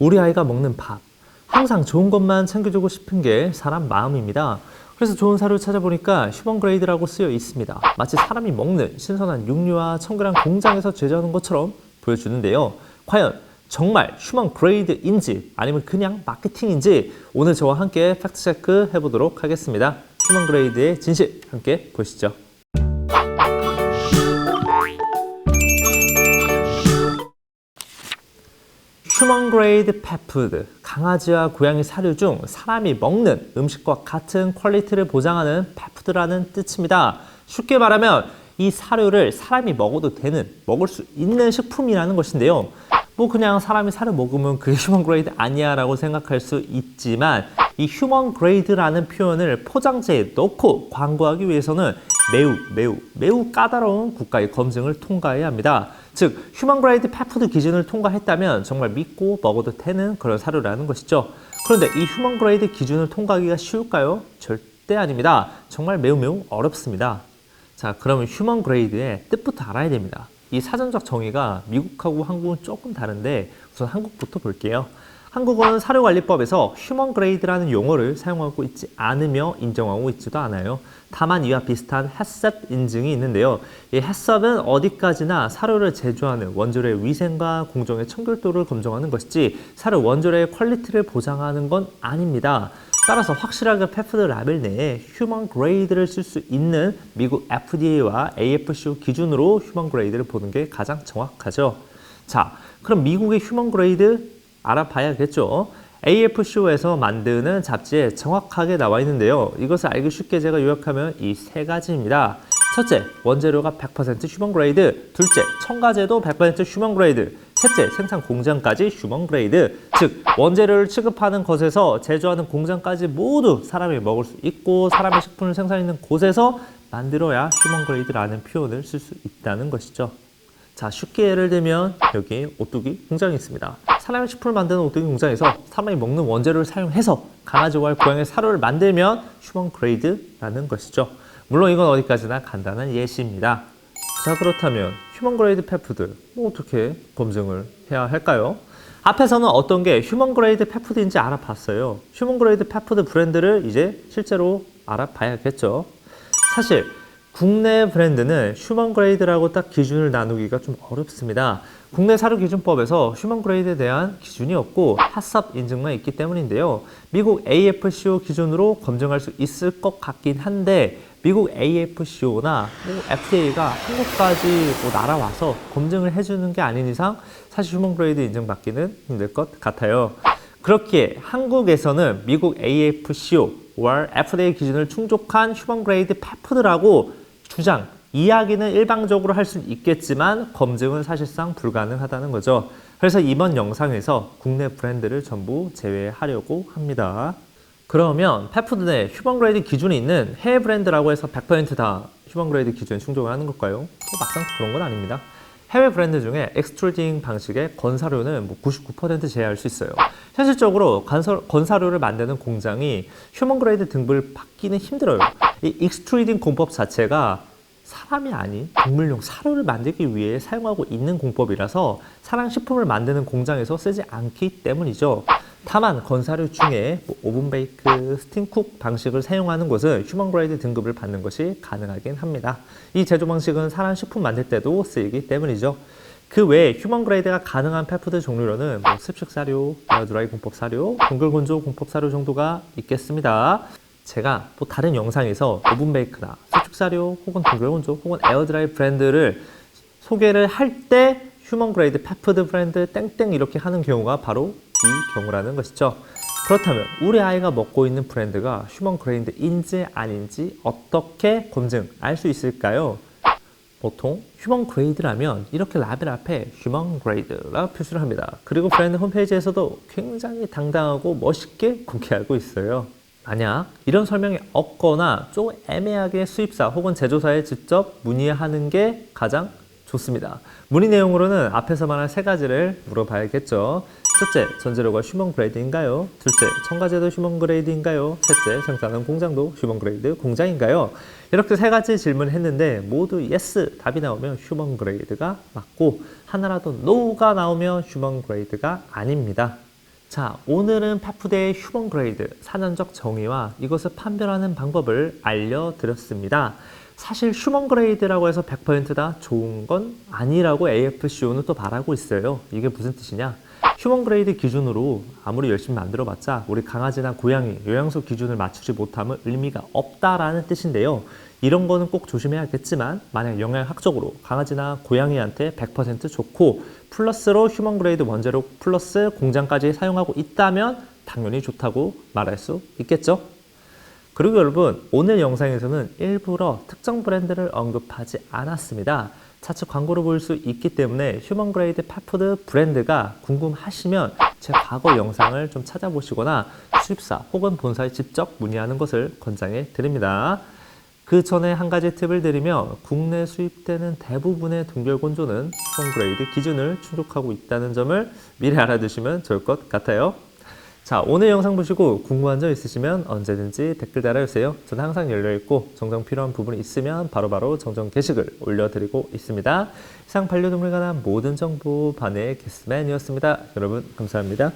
우리 아이가 먹는 밥. 항상 좋은 것만 챙겨주고 싶은 게 사람 마음입니다. 그래서 좋은 사료 찾아보니까 휴먼 그레이드라고 쓰여 있습니다. 마치 사람이 먹는 신선한 육류와 청결한 공장에서 제조하는 것처럼 보여주는데요. 과연 정말 휴먼 그레이드인지 아니면 그냥 마케팅인지 오늘 저와 함께 팩트 체크 해보도록 하겠습니다. 휴먼 그레이드의 진실 함께 보시죠. 휴먼 그레이드 펫푸드 강아지와 고양이 사료 중 사람이 먹는 음식과 같은 퀄리티를 보장하는 펫푸드라는 뜻입니다. 쉽게 말하면 이 사료를 사람이 먹어도 되는 먹을 수 있는 식품이라는 것인데요. 뭐 그냥 사람이 사료 먹으면 그게 휴먼 그레이드 아니야 라고 생각할 수 있지만 이 휴먼 그레이드라는 표현을 포장지에 넣고 광고하기 위해서는 매우 매우 매우 까다로운 국가의 검증을 통과해야 합니다. 즉 휴먼 그레이드 펫푸드 기준을 통과했다면 정말 믿고 먹어도 되는 그런 사료라는 것이죠. 그런데 이 휴먼 그레이드 기준을 통과하기가 쉬울까요? 절대 아닙니다. 정말 매우 매우 어렵습니다. 자, 그러면 휴먼 그레이드의 뜻부터 알아야 됩니다. 이 사전적 정의가 미국하고 한국은 조금 다른데 우선 한국부터 볼게요. 한국은 사료관리법에서 휴먼 그레이드라는 용어를 사용하고 있지 않으며 인정하고 있지도 않아요. 다만 이와 비슷한 햇섭 인증이 있는데요. 이 햇섭은 어디까지나 사료를 제조하는 원조의 위생과 공정의 청결도를 검증하는 것이지 사료 원조의 퀄리티를 보장하는 건 아닙니다. 따라서 확실하게 펫푸드 라벨 내에 휴먼 그레이드를 쓸 수 있는 미국 FDA와 AFCO 기준으로 휴먼 그레이드를 보는 게 가장 정확하죠. 자, 그럼 미국의 휴먼 그레이드 알아봐야겠죠. AFCO에서 만드는 잡지에 정확하게 나와 있는데요. 이것을 알기 쉽게 제가 요약하면 이 세 가지입니다. 첫째, 원재료가 100% 휴먼 그레이드. 둘째, 첨가제도 100% 휴먼 그레이드. 셋째, 생산 공장까지 휴먼 그레이드. 즉, 원재료를 취급하는 것에서 제조하는 공장까지 모두 사람이 먹을 수 있고 사람의 식품을 생산하는 곳에서 만들어야 휴먼 그레이드라는 표현을 쓸 수 있다는 것이죠. 자, 쉽게 예를 들면 여기 오뚜기 공장이 있습니다. 사람의 식품을 만드는 오뚜기 공장에서 사람이 먹는 원재료를 사용해서 강아지와 고양이 사료를 만들면 휴먼 그레이드라는 것이죠. 물론 이건 어디까지나 간단한 예시입니다. 자, 그렇다면 휴먼 그레이드 펫푸드 뭐 어떻게 검증을 해야 할까요? 앞에서는 어떤 게 휴먼 그레이드 펫푸드인지 알아봤어요. 휴먼 그레이드 펫푸드 브랜드를 이제 실제로 알아봐야겠죠. 사실 국내 브랜드는 휴먼 그레이드라고 딱 기준을 나누기가 좀 어렵습니다. 국내 사료 기준법에서 휴먼 그레이드에 대한 기준이 없고 핫삽 인증만 있기 때문인데요. 미국 AFCO 기준으로 검증할 수 있을 것 같긴 한데 미국 AFCO나 뭐 FDA가 한국까지 뭐 날아와서 검증을 해주는 게 아닌 이상 사실 휴먼 그레이드 인증받기는 힘들 것 같아요. 그렇기에 한국에서는 미국 AFCO와 FDA 기준을 충족한 휴먼 그레이드 펫푸드라고 주장, 이야기는 일방적으로 할 수는 있겠지만 검증은 사실상 불가능하다는 거죠. 그래서 이번 영상에서 국내 브랜드를 전부 제외하려고 합니다. 그러면 펫푸드 내 휴먼 그레이드 기준이 있는 해외 브랜드라고 해서 100%다 휴먼 그레이드 기준에 충족을 하는 걸까요? 뭐 막상 그런 건 아닙니다. 해외 브랜드 중에 엑스트루딩 방식의 건사료는 뭐 99% 제외할 수 있어요. 현실적으로 건사, 건사료를 만드는 공장이 휴먼 그레이드 등급을 받기는 힘들어요. 이 익스트루딩 공법 자체가 사람이 아닌 동물용 사료를 만들기 위해 사용하고 있는 공법이라서 사랑 식품을 만드는 공장에서 쓰지 않기 때문이죠. 다만 건사료 중에 뭐 오븐 베이크, 스팀쿡 방식을 사용하는 곳은 휴먼 그레이드 등급을 받는 것이 가능하긴 합니다. 이 제조 방식은 사람 식품 만들 때도 쓰이기 때문이죠. 그 외에 휴먼 그레이드가 가능한 펫푸드 종류로는 뭐 습식 사료, 에어드라이 공법 사료, 동글 건조 공법 사료 정도가 있겠습니다. 제가 또 다른 영상에서 오븐 베이크나 수축 사료 혹은 동글 건조 혹은 에어드라이 브랜드를 소개를 할 때 휴먼 그레이드 펫푸드 브랜드 땡땡 이렇게 하는 경우가 바로 이 경우라는 것이죠. 그렇다면 우리 아이가 먹고 있는 브랜드가 휴먼 그레이드인지 아닌지 어떻게 검증할 수 있을까요? 보통 휴먼 그레이드라면 이렇게 라벨 앞에 휴먼 그레이드라고 표시를 합니다. 그리고 브랜드 홈페이지에서도 굉장히 당당하고 멋있게 공개하고 있어요. 만약 이런 설명이 없거나 조금 애매하게 수입사 혹은 제조사에 직접 문의하는 게 가장 좋습니다. 문의 내용으로는 앞에서 말한 세 가지를 물어봐야겠죠. 첫째, 전재료가 휴먼 그레이드인가요? 둘째, 첨가제도 휴먼 그레이드인가요? 셋째, 생산하는 공장도 휴먼 그레이드 공장인가요? 이렇게 세 가지 질문을 했는데 모두 yes 답이 나오면 휴먼 그레이드가 맞고 하나라도 no가 나오면 휴먼 그레이드가 아닙니다. 자, 오늘은 페푸드의 휴먼 그레이드, 사전적 정의와 이것을 판별하는 방법을 알려드렸습니다. 사실 휴먼 그레이드라고 해서 100%다 좋은 건 아니라고 AFCO는 또 말하고 있어요. 이게 무슨 뜻이냐? 휴먼 그레이드 기준으로 아무리 열심히 만들어봤자 우리 강아지나 고양이 요양소 기준을 맞추지 못하면 의미가 없다라는 뜻인데요. 이런 거는 꼭 조심해야겠지만 만약 영양학적으로 강아지나 고양이한테 100% 좋고 플러스로 휴먼 그레이드 원재료 플러스 공장까지 사용하고 있다면 당연히 좋다고 말할 수 있겠죠. 그리고 여러분 오늘 영상에서는 일부러 특정 브랜드를 언급하지 않았습니다. 차트 광고로 보일 수 있기 때문에 휴먼 그레이드 펫푸드 브랜드가 궁금하시면 제 과거 영상을 좀 찾아보시거나 수입사 혹은 본사에 직접 문의하는 것을 권장해 드립니다. 그 전에 한 가지 팁을 드리면 국내 수입되는 대부분의 동결건조는 휴먼 그레이드 기준을 충족하고 있다는 점을 미리 알아두시면 좋을 것 같아요. 자, 오늘 영상 보시고 궁금한 점 있으시면 언제든지 댓글 달아주세요. 저는 항상 열려있고 정정 필요한 부분이 있으면 바로바로 정정 게시글 올려드리고 있습니다. 이상 반려동물에 관한 모든 정보 반의 게스맨이었습니다. 여러분 감사합니다.